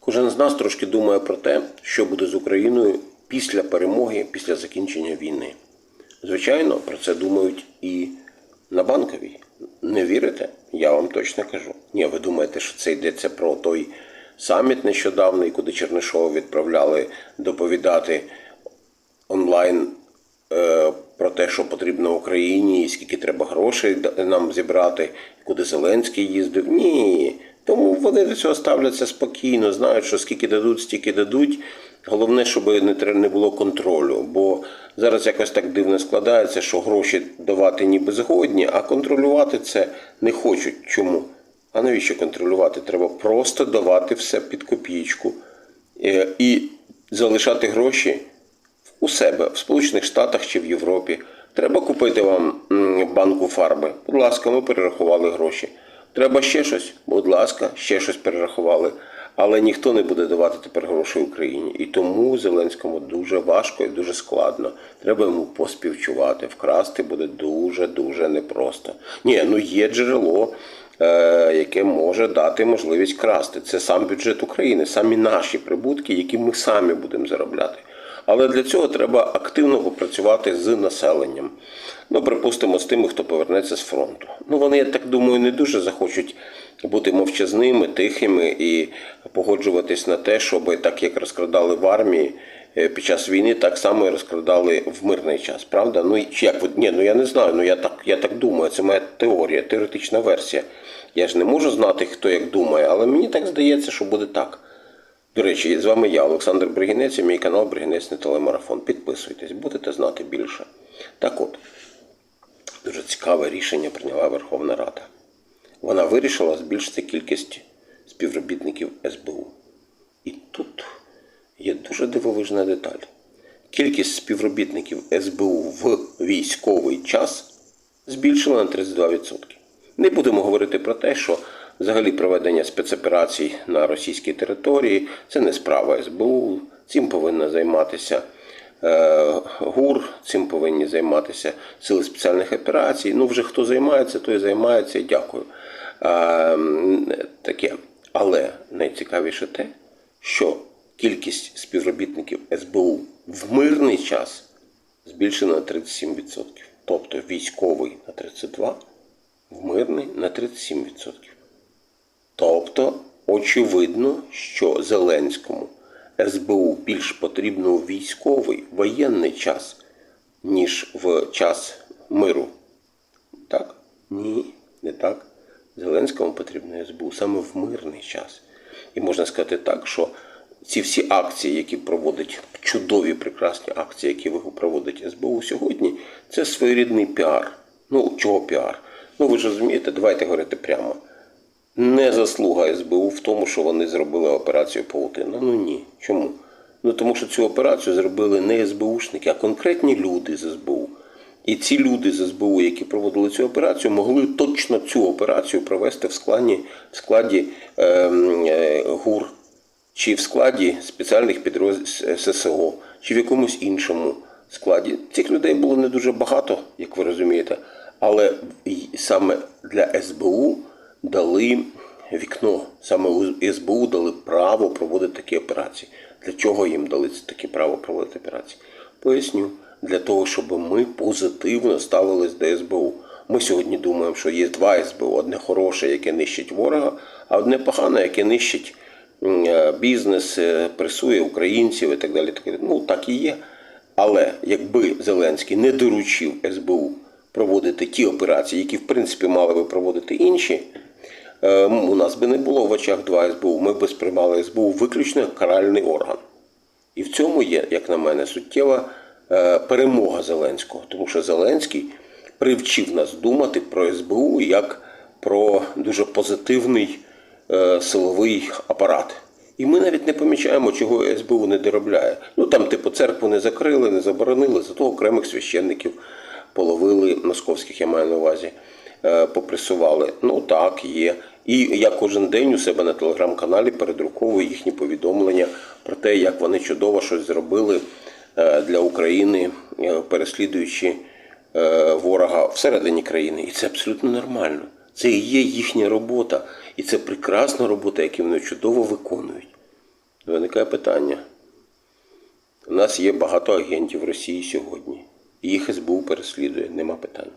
Кожен з нас трошки думає про те, що буде з Україною після перемоги, після закінчення війни. Звичайно, про це думають і на банковій. Не вірите? Я вам точно кажу. Ні, ви думаєте, що це йдеться про той саміт нещодавний, куди Чернишова відправляли доповідати онлайн е, про те, що потрібно Україні, і скільки треба грошей нам зібрати, куди Зеленський їздив. Ні. Тому вони до цього ставляться спокійно, знають, що скільки дадуть, стільки дадуть. Головне, щоб не було контролю. Бо зараз якось так дивно складається, що гроші давати ніби згодні, а контролювати це не хочуть. Чому? А навіщо контролювати? Треба просто давати все під копійку Е, і залишати гроші у себе в Сполучених Штатах чи в Європі. Треба купити вам банку фарби. Будь ласка, ми перерахували гроші. Треба ще щось, будь ласка, ще щось перерахували. Але ніхто не буде давати тепер гроші Україні. І тому Зеленському дуже важко і дуже складно. Треба йому поспівчувати. Вкрасти буде дуже дуже непросто. Ні, ну є джерело, е, яке може дати можливість красти. Це сам бюджет України, самі наші прибутки, які ми самі будемо заробляти. Але для цього треба активно попрацювати з населенням. Ну, припустимо, з тими, хто повернеться з фронту. Ну, вони, я так думаю, не дуже захочуть бути мовчазними, тихими і погоджуватись на те, щоб так як розкрадали в армії е, під час війни, так само і розкрадали в мирний час. Правда? Ну чи як ні, ну я не знаю. Ну я так, я так думаю. Це моя теорія, теоретична версія. Я ж не можу знати, хто як думає, але мені так здається, що буде так. До речі, з вами я, Олександр Бригінець, і мій канал Бригінець на телемарафон. Підписуйтесь, будете знати більше. Так от, дуже цікаве рішення прийняла Верховна Рада. Вона вирішила збільшити кількість співробітників СБУ. І тут є дуже дивовижна деталь. Кількість співробітників СБУ в військовий час збільшила на 32%. Не будемо говорити про те, що взагалі проведення спецоперацій на російській території це не справа СБУ. Цим повинна займатися е, ГУР, цим повинні займатися сили спеціальних операцій. Ну, вже хто займається, той займається дякую. Таке. Але найцікавіше те, що кількість співробітників СБУ в мирний час збільшена на 37%. Тобто військовий на 32%, в мирний на 37%. Тобто, очевидно, що Зеленському СБУ більш потрібно у військовий воєнний час, ніж в час миру. Так? Ні, не так. Зеленському потрібно СБУ саме в мирний час. І можна сказати так, що ці всі акції, які проводить чудові, прекрасні акції, які проводить СБУ сьогодні, це своєрідний піар. Ну, чого піар? Ну ви ж розумієте, давайте говорити прямо. Не заслуга СБУ в тому, що вони зробили операцію Паутина. Ну ні. Чому? Ну тому що цю операцію зробили не СБУшники, а конкретні люди з СБУ. І ці люди з СБУ, які проводили цю операцію, могли точно цю операцію провести в складі, в складі ем, е, ГУР, чи в складі спеціальних підрозділів ССО, чи в якомусь іншому складі. Цих людей було не дуже багато, як ви розумієте, але саме для СБУ дали вікно. Саме СБУ дали право проводити такі операції. Для чого їм дали таке право проводити операції? Поясню. Для того, щоб ми позитивно ставились до СБУ. Ми сьогодні думаємо, що є два СБУ: одне хороше, яке нищить ворога, а одне погане, яке нищить е, бізнес, е, пресує українців і так далі. Ну так і є. Але якби Зеленський не доручив СБУ проводити ті операції, які в принципі мали би проводити інші, у нас би не було в очах два СБУ. Ми б сприймали СБУ виключно як каральний орган. І в цьому є, як на мене, суттєва е, перемога Зеленського, тому що Зеленський привчив нас думати про СБУ як про дуже позитивний е, силовий апарат. І ми навіть не помічаємо, чого СБУ не доробляє. Ну там, типу, церкву не закрили, не заборонили, зато окремих священників половили московських, я маю на увазі, е, попресували. Ну так, є. І я кожен день у себе на телеграм-каналі передруковую їхні повідомлення про те, як вони чудово щось зробили е, для України, е, переслідуючи е, ворога всередині країни. І це абсолютно нормально. Це і є їхня робота. І це прекрасна робота, яку вони чудово виконують. Виникає питання. У нас є багато агентів Росії сьогодні. Їх СБУ переслідує, нема питань.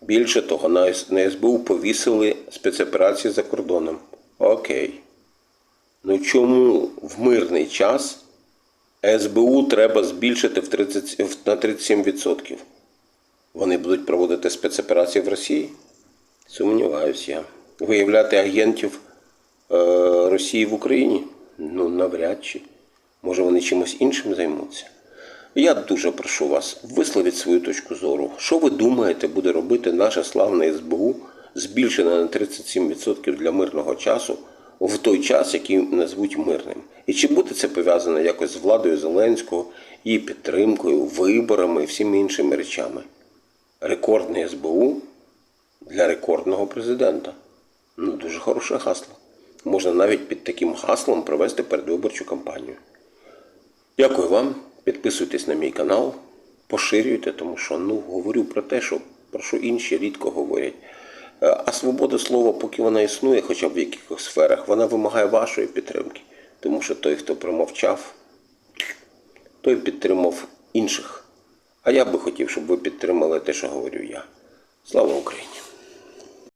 Більше того, на СБУ повісили спецоперації за кордоном. Окей. Ну чому в мирний час СБУ треба збільшити в 30, на 37%? Вони будуть проводити спецоперації в Росії? Сумніваюсь я. Виявляти агентів е, Росії в Україні? Ну, навряд чи. Може, вони чимось іншим займуться. Я дуже прошу вас, висловіть свою точку зору. Що ви думаєте, буде робити наше славне СБУ, збільшене на 37% для мирного часу, в той час, який назвуть мирним? І чи буде це пов'язано якось з владою Зеленського, її підтримкою, виборами і всіми іншими речами? Рекордний СБУ для рекордного президента. Ну, дуже хороше гасло. Можна навіть під таким гаслом провести передвиборчу кампанію. Дякую вам. Підписуйтесь на мій канал, поширюйте, тому що ну, говорю про те, що, про що інші рідко говорять. Е, А свобода слова, поки вона існує, хоча б в якихось сферах, вона вимагає вашої підтримки. Тому що той, хто промовчав, той підтримав інших. А я би хотів, щоб ви підтримали те, що говорю я. Слава Україні!